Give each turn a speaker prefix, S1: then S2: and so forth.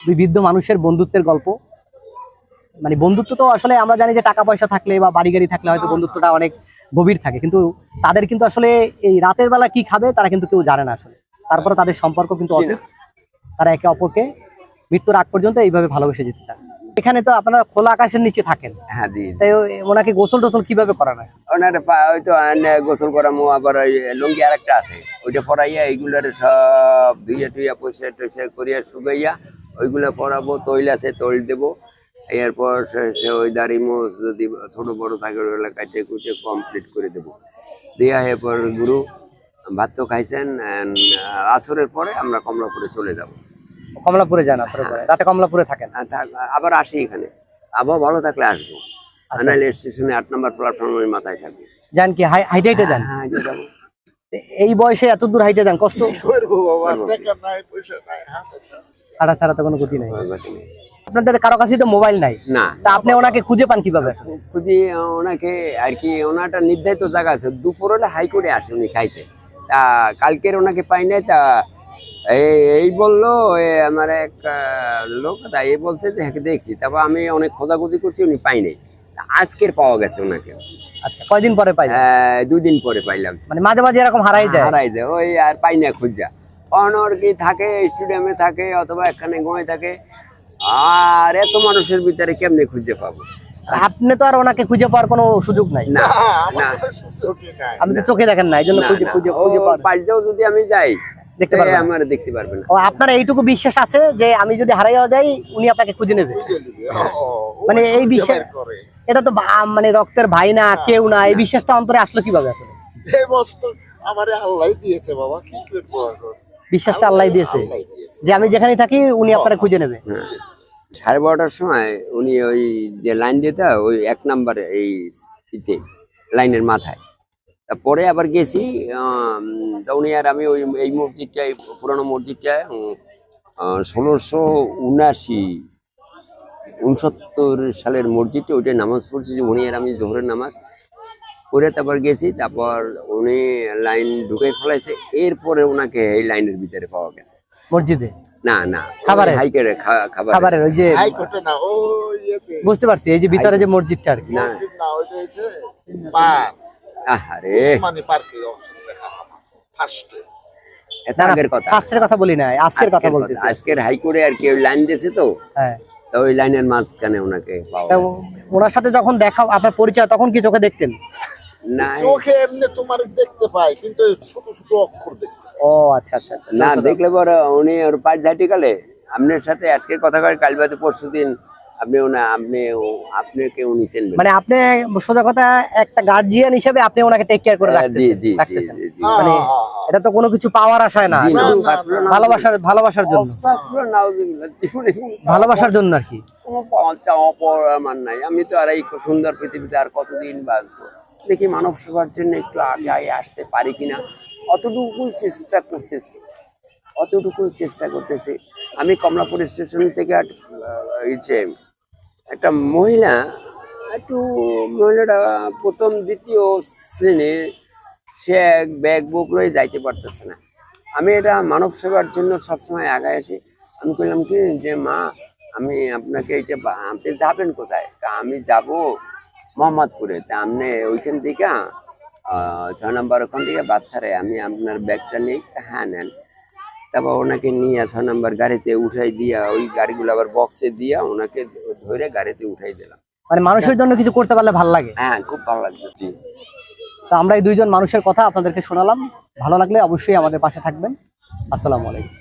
S1: দুই বৃদ্ধ মানুষের বন্ধুত্বের গল্প। মানে বন্ধুত্ব তো আসলে আমরা জানি যে টাকা পয়সা থাকলে বা বাড়ি গাড়ি থাকলে হয়তো বন্ধুত্বটা অনেক গভীর থাকে। কিন্তু তাদের কিন্তু আসলে এই রাতের বেলা কি খাবে তারা কিন্তু কেউ জানে না আসলে। তারপরে তাদের সম্পর্ক কিন্তু তারা একে অপরকে মৃত্যুর আগ পর্যন্ত এইভাবে ভালোবেসে যেতে চান এখানে তো আপনারা খোলা আকাশের নিচে থাকেন।
S2: হ্যাঁ জি।
S1: তাই ওনাকে গোসল টোসল কীভাবে করানো?
S2: ওনার হয়তো গোসল করামো আবার ওই লুঙ্গি আর একটা আছে। ওইটা পরাইয়া এইগুলার সব ধুইয়া টুইয়া পয়সা টয়সা করিয়া শুকাইয়া ওইগুলা পরাবো তৈল আছে তৈল দেবো। এরপর সে- ওই দাড়ি মোষ যদি ছোট বড় থাকে ওগুলো কাটে কুটে কমপ্লিট করে দেবো। দিয়া এরপর গুরু ভাত তো খাইছেন আসরের পরে আমরা কমলাপুরে চলে যাব।
S1: কমলাপুরে যান আপনারা রাতে কমলাপুরে থাকেন?
S2: আবার আসি এখানে। আবহাওয়া ভালো থাকলে আসব। আর নাহলে স্টেশনে আট নম্বর প্ল্যাটফর্মের মাথায় থাকবে।
S1: যান কি হাই- হাইটে হাইটে যান?
S2: হ্যাঁ
S1: এই বয়সে এত দূর হাইটে যান কষ্ট?
S3: করব বাবা? টাকা নাই পয়সা নাই হাতে
S1: হাঁটা ছাড়া তো কোনো গতি নাই। আপনাদের কারও কাছেই তো মোবাইল নাই।
S2: না।
S1: তা আপনি ওনাকে খুঁজে পান কীভাবে?
S2: খুঁজি ওনাকে আর কি ওনাটা নির্ধারিত জায়গা আছে। দুপুর হলে হাইকোর্টে আসে উনি খাইতে। তা কালকের ওনাকে পাই নাই তা এই বলল আমার এক লোক তা এই বলছে যে হ্যাঁ দেখছি। তারপর আমি অনেক খোঁজাখুঁজি করছি উনি পাই নাই। আজকের পাওয়া গেছে ওনাকে।
S1: আচ্ছা কয়দিন পরে পাই
S2: আহ, দুই দিন পরে পাইলাম।
S1: মানে মাঝে মাঝে এরকম হারাই যায়।
S2: হারাই যায়। ওই আর পাই না খুঁজা। অনর কি থাকে স্টেডিয়ামে থাকে অথবা এখানে গোয়ে থাকে। আর এত মানুষের ভিতরে কেমনে খুঁজে পাবো?
S1: আপনি তো আর ওনাকে খুঁজে পাওয়ার কোনো সুযোগ নাই।
S2: না।
S1: আপনি তো চোখে দেখেন না এই জন্য খুঁজে
S2: যদি আমি যাই
S1: দেখতে পারবেন
S2: আমার দেখতে পারবে না।
S1: ও আপনার এইটুকু বিশ্বাস আছে যে আমি যদি হারাইয়া যাই উনি আপনাকে খুঁজে নেবে? মানে এই
S3: করে।
S1: এটা তো মানে রক্তের ভাই না কেউ না এই বিশ্বাসটা অন্তরে আসলো কীভাবে আসলে?
S3: এই আমারে আল্লাহ দিয়েছে বাবা কি করব?
S1: বিশ্বাসটা আল্লাহ দিয়েছে। যে আমি যেখানে থাকি উনি আপনারা খুঁজে নেবে।
S2: হ্যাঁ। সাড়ে বারোটার সময় উনি ওই যে লাইন দিতে ওই এক নাম্বার এই লাইনের মাথায়। পরে আবার গেছি উনি আর আমি ওই এই মসজিদটায় পুরনো মসজিদটায় ষোলোশো উনাশি উনসত্তর সালের মসজিদটা ওইটায় নামাজ পড়ছি যে উনি আর আমি জোহরের নামাজ পরে তারপর গেছি তারপর উনি লাইন ঢুকে ফেলাইছে এরপরে ওনাকে এই লাইনের ভিতরে পাওয়া গেছে।
S1: মসজিদে?
S2: না না
S1: খাবারের?
S2: হাইকের খাবার
S1: খাবারের। ওই যে
S3: হাইকোর্টে না ও
S1: বুঝতে পারছি এই যে ভিতরে যে মসজিদটা আর কি।
S2: না।
S3: মসজিদ না ওইটা হচ্ছে পার্ক। উসমানী অপশন দেখা ফার্স্টে
S1: না,
S2: আগের কথা।
S1: ফার্স্টের কথা বলি না আজকের কথা বলতেছি।
S2: আজকের হাইকোর্টে আর কি ওই লাইন দিয়েছে তো?
S1: হ্যাঁ।
S2: তা ওই লাইনের মাঝখানে ওনাকে পাওয়া
S1: ওনার সাথে যখন দেখা আপনার পরিচয় তখন কি চোখে দেখতেন?
S3: চোখে এমনি তোমার দেখতে পাই কিন্তু ছোট ছোট অক্ষর দেখতে
S1: ও আচ্ছা আচ্ছা আচ্ছা।
S2: না দেখলে পরে উনি ওর পাঁচ ঝাঁটি কালে আপনার সাথে আজকের কথা কয় কাল বাদে পরশু দিন আপনি ওনা আপনি আপনাকে উনি চিনবেন।
S1: মানে আপনি সোজা কথা একটা গার্জিয়ান হিসেবে আপনি ওনাকে টেক কেয়ার করে রাখতেছেন মানে। এটা তো কোনো কিছু পাওয়ার আশায় না। ভালোবাসার ভালোবাসার জন্য।
S2: আস্তাগফিরুল্লাহ, নাউজুবিল্লাহ, জীবনে
S1: ভালোবাসার জন্য আর কি।
S2: কোনো পাওয়া চাওয়া পাওয়ার আমার নাই। আমি তো আর এই সুন্দর পৃথিবীতে আর কতদিন বাঁচবো? দেখি মানব সেবার জন্য একটু আগে আসতে পারি কিনা। অতটুকু চেষ্টা করতেছি। অতটুকু চেষ্টা করতেছি। আমি কমলাপুর স্টেশন থেকে এই যে একটা মহিলা, একটু মহিলাটা প্রথম, দ্বিতীয় শ্রেণির সে এক ব্যাগ বুক লয়ে যাইতে পারতেছে না। আমি এটা মানব সেবার জন্য সবসময় আগায় আসি। আমি বললাম কি যে, মা, আমি আপনাকে এটা আপনি যাবেন কোথায়? তা আমি যাব মোহাম্মদপুরে। তা আপনি ওইখান থেকে ছয় নম্বর ওখান থেকে বাচ্চারে আমি আপনার ব্যাগটা তা হ্যাঁ নেন। তারপর ওনাকে নিয়ে ছয় নম্বর গাড়িতে উঠাই দিয়া ওই গাড়িগুলো আবার বক্সে দিয়া ওনাকে ধরে গাড়িতে উঠাই দিলাম।
S1: মানে মানুষের জন্য কিছু করতে পারলে ভালো লাগে?
S2: হ্যাঁ খুব ভালো লাগছে জি।
S1: তো আমরা এই দুইজন মানুষের কথা আপনাদেরকে শোনালাম। ভালো লাগলে অবশ্যই আমাদের পাশে থাকবেন। আসসালামু আলাইকুম।